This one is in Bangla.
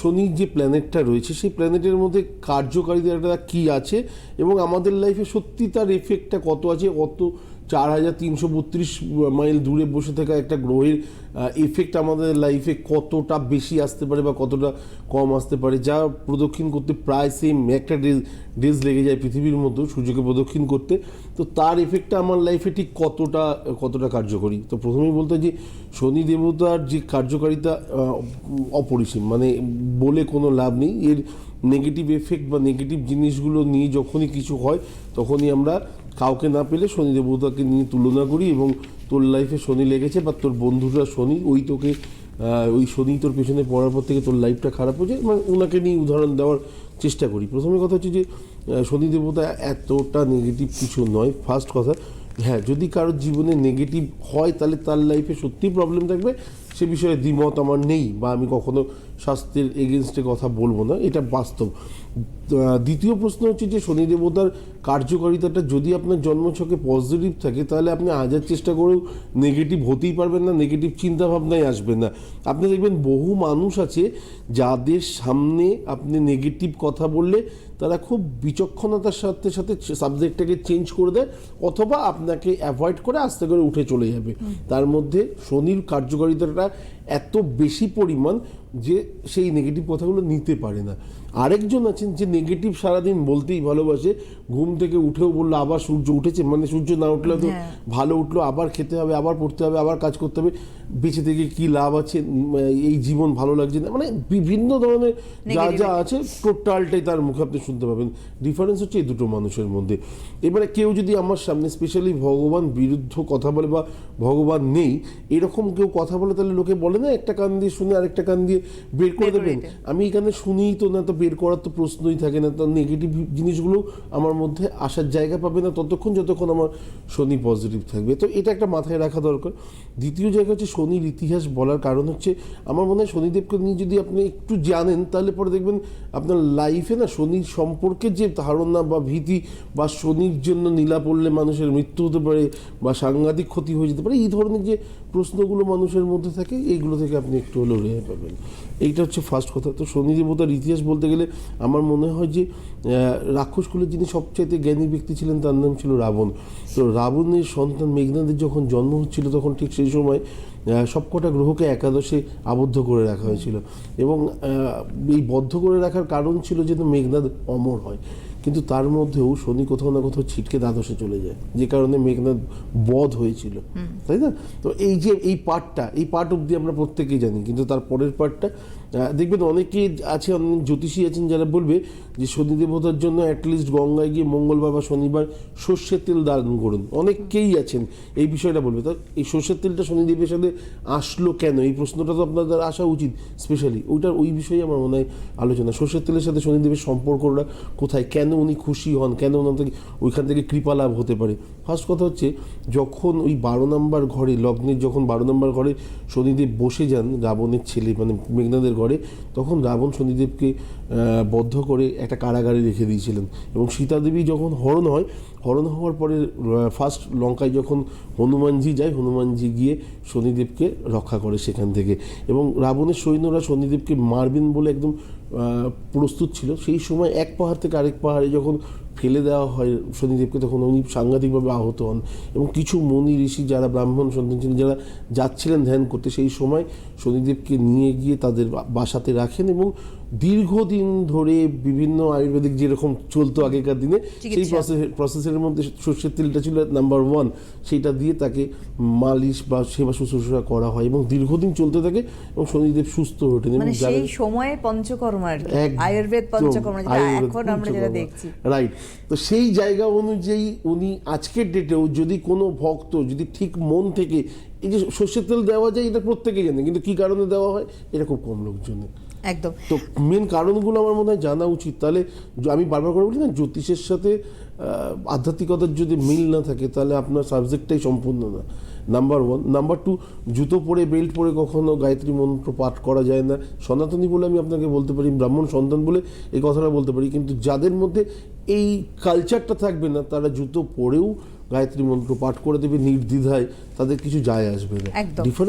শনির যে প্ল্যানেটটা রয়েছে, সেই প্ল্যানেটের মধ্যে কার্যকারিতাটা কি আছে? এবং আমাদের লাইফে সত্যি তার এফেক্টটা কত আছে? কত চার হাজার তিনশো বত্রিশ মাইল দূরে বসে থাকা একটা গ্রহের এফেক্ট আমাদের লাইফে কতটা বেশি আসতে পারে বা কতটা কম আসতে পারে, যা প্রদক্ষিণ করতে প্রায় সেম একটা ডেজ ডেজ লেগে যায় পৃথিবীর মতো সূর্যকে প্রদক্ষিণ করতে। তো তার এফেক্টটা আমার লাইফে ঠিক কতটা কতটা কার্যকরী? তো প্রথমেই বলতে যে শনি দেবতার যে কার্যকারিতা অপরিসীম মানে বলে কোনো লাভ নেই। এর নেগেটিভ এফেক্ট বা নেগেটিভ জিনিসগুলো নিয়ে যখনই কিছু হয়, তখনই আমরা কাউকে না পেলে শনি দেবতাকে নিয়ে তুলনা করি এবং তোর লাইফে শনি লেগেছে বা তোর বন্ধুরা শনি, ওই তোকে ওই শনি তোর পেছনে পড়ার পর থেকে তোর লাইফটা খারাপ হয়ে যায় মানে ওনাকে নিয়ে উদাহরণ দেওয়ার চেষ্টা করি। প্রথমে কথা হচ্ছে যে শনি দেবতা এতটা নেগেটিভ কিছু নয়। ফার্স্ট কথা হ্যাঁ যদি কারোর জীবনে নেগেটিভ হয়, তাহলে তার লাইফে সত্যিই প্রবলেম থাকবে। সে বিষয়ে দ্বিমত আমার নেই বা আমি কখনো স্বাস্থ্যের এগেনস্টে কথা বলব না এটা বাস্তব। দ্বিতীয় প্রশ্ন হচ্ছে যে শনি দেবতার কার্যকারিতাটা যদি আপনার জন্মছকে পজিটিভ থাকে তাহলে আপনি হাজার চেষ্টা করেও নেগেটিভ হতেই পারবেন না নেগেটিভ চিন্তাভাবনায় আসবেন না। আপনি দেখবেন বহু মানুষ আছে যাদের সামনে আপনি নেগেটিভ কথা বললে তারা খুব বিচক্ষণতার সাথে সাথে সাবজেক্টটাকে চেঞ্জ করে দেয় অথবা আপনাকে অ্যাভয়েড করে আস্তে করে উঠে চলে যাবে। তার মধ্যে শনির কার্যকারিতাটা এত বেশি পরিমাণ যে সেই নেগেটিভ কথাগুলো নিতে পারে না। আরেকজন আছেন যে নেগেটিভ সারাদিন বলতেই ভালোবাসে ঘুম থেকে উঠেও বলল আবার সূর্য উঠেছে। মানে সূর্য না উঠলে তো হ্যাঁ। ভালো উঠল আবার খেতে হবে আবার পড়তে হবে আবার কাজ করতে হবে। বেঁচে থেকে কি লাভ আছে? এই জীবন ভালো লাগছে না। মানে বিভিন্ন ধরনের যা যা আছে টোটালটাই তার মুখে আপনি শুনতে পাবেন। ডিফারেন্স হচ্ছে এই দুটো মানুষের মধ্যে। এবারে কেউ যদি আমার সামনে স্পেশালি ভগবান বিরুদ্ধ কথা বলে বা ভগবান নেই এরকম কেউ কথা বলে তাহলে লোকে বলে না একটা কান দিয়ে শুনে আরেকটা কান দিয়ে বের করে দেবেন? আমি এখানে শুনিই তো না তো বের করার তো প্রশ্নই থাকে না। তো নেগেটিভ জিনিসগুলো আমার মধ্যে আসার জায়গা পাবে না ততক্ষণ যতক্ষণ আমার শনি পজিটিভ থাকবে। তো এটা একটা মাথায় রাখা দরকার। দ্বিতীয় জায়গা হচ্ছে শনির ইতিহাস বলার কারণ হচ্ছে আমার মনে হয় শনিদেবকে নিয়ে যদি আপনি একটু জানেন তাহলে পরে দেখবেন আপনার লাইফে না শনির সম্পর্কে যে ধারণা বা ভীতি বা শনির জন্য নীলা পড়লে মানুষের মৃত্যু হতে পারে বা সাংঘাতিক ক্ষতি হয়ে যেতে পারে এই ধরনের যে প্রশ্নগুলো মানুষের মধ্যে থাকে, এইগুলো থেকে আপনি একটু হলেও রেহাই পাবেন। এইটা হচ্ছে ফার্স্ট কথা। তো শনি দেবতার ইতিহাস বলতে গেলে আমার মনে হয় যে রাক্ষসকুলের যিনি সবচাইতে জ্ঞানী ব্যক্তি ছিলেন, তার নাম ছিল রাবণ। তো রাবণের সন্তান মেঘনাদের যখন জন্ম হচ্ছিল, তখন ঠিক সেই সময় সবকটা গ্রহকে একাদশে আবদ্ধ করে রাখা হয়েছিল। এবং এই বদ্ধ করে রাখার কারণ ছিল যেন মেঘনাদ অমর হয়। কিন্তু তার মধ্যেও শনি কোথাও না কোথাও ছিটকে দ্বাদশে চলে যায়। যে কারণে মেঘনাদ বধ হয়েছিল। তাই না? তো এই যে এই পার্টটা এই পার্ট অবধি আমরা প্রত্যেকেই জানি কিন্তু তার পরের পার্টটা দেখবেন অনেকে আছে অনেক জ্যোতিষী আছেন যারা বলবে যে শনি দেবতার জন্য অ্যাটলিস্ট গঙ্গায় গিয়ে মঙ্গলবার বা শনিবার সর্ষের তেল দান করুন। অনেকেই আছেন এই বিষয়টা বলবে। তো এই সর্ষের তেলটা শনিদেবের সাথে আসলো কেন? এই প্রশ্নটা তো আপনাদের আসা উচিত স্পেশালি ওইটার ওই বিষয়ে আমার মনে হয় আলোচনা। সর্ষের তেলের সাথে শনিদেবের সম্পর্কটা কোথায় কেন উনি খুশি হন? কেন ওনার থেকে ওইখান থেকে কৃপা লাভ হতে পারে? ফার্স্ট কথা হচ্ছে, যখন ওই বারো নম্বর ঘরে, লগ্নের যখন বারো নম্বর ঘরে শনিদেব বসে যান, রাবণের ছেলে মানে মেঘনাদের ঘরে, তখন রাবণ শনিদেবকে বদ্ধ করে একটা কারাগারে রেখে দিয়েছিলেন। এবং সীতাদেবী যখন হরণ হয়, হরণ হওয়ার পরে ফার্স্ট লঙ্কায় যখন হনুমানজি যায়, হনুমানজি গিয়ে শনিদেবকে রক্ষা করে সেখান থেকে। এবং রাবণের সৈন্যরা শনিদেবকে মারবেন বলে একদম প্রস্তুত ছিল। সেই সময় এক পাহাড় থেকে আরেক পাহাড়ে যখন ফেলে দেওয়া হয় শনিদেবকে, তখন উনি সাংঘাতিকভাবে আহত হন এবং কিছু মনি ঋষি যারা ব্রাহ্মণ সন্তান ছিলেন, যারা যাচ্ছিলেন ধ্যান করতে, সেই সময় শনিদেবকে নিয়ে গিয়ে তাদের বাসাতে রাখেন এবং দীর্ঘদিন ধরে বিভিন্ন আয়ুর্বেদিক যেরকম চলতো আগেকার দিনে সেই প্রসেসের মধ্যে সর্ষের তেলটা ছিল নাম্বার ওয়ান সেইটা দিয়ে তাকে মালিশ বা সেবা শুশ্রূষা করা হয় এবং দীর্ঘদিন চলতে থাকে এবং শনিদেব সুস্থ হয়ে ওঠেন এবং মানে সেই সময়ে পঞ্চকর্মা আর আয়ুর্বেদ পঞ্চকর্মা এখন আমরা যেটা দেখছি। রাইট তো সেই জায়গা অনুযায়ী উনি আজকের ডেটেও যদি কোনো ভক্ত যদি ঠিক মন থেকে এই যে সর্ষের তেল দেওয়া যায় এটা প্রত্যেকেই জানে কিন্তু কি কারণে দেওয়া হয়? এটা খুব কম লোকজনে একদম। তো মেন কারণগুলো আমার মনে হয় জানা উচিত। তাহলে আমি বারবার করে বলি না জ্যোতিষের সাথে আধ্যাত্মিকতার যদি মিল না থাকে তাহলে আপনার সাবজেক্টটাই সম্পূর্ণ না। নাম্বার ওয়ান নাম্বার টু জুতো পরে বেল্ট পরে কখনো গায়ত্রী মন্ত্র পাঠ করা যায় না। সনাতনী বলে আমি আপনাকে বলতে পারি ব্রাহ্মণ সন্তান বলে এই কথাটা বলতে পারি। কিন্তু যাদের মধ্যে এই কালচারটা থাকবে না তারা জুতো পরেও গায়ত্রী মন্ত্র পাঠ করে দেবে নির্দ্বিধায় তাদের কিছু যায় আসবে না।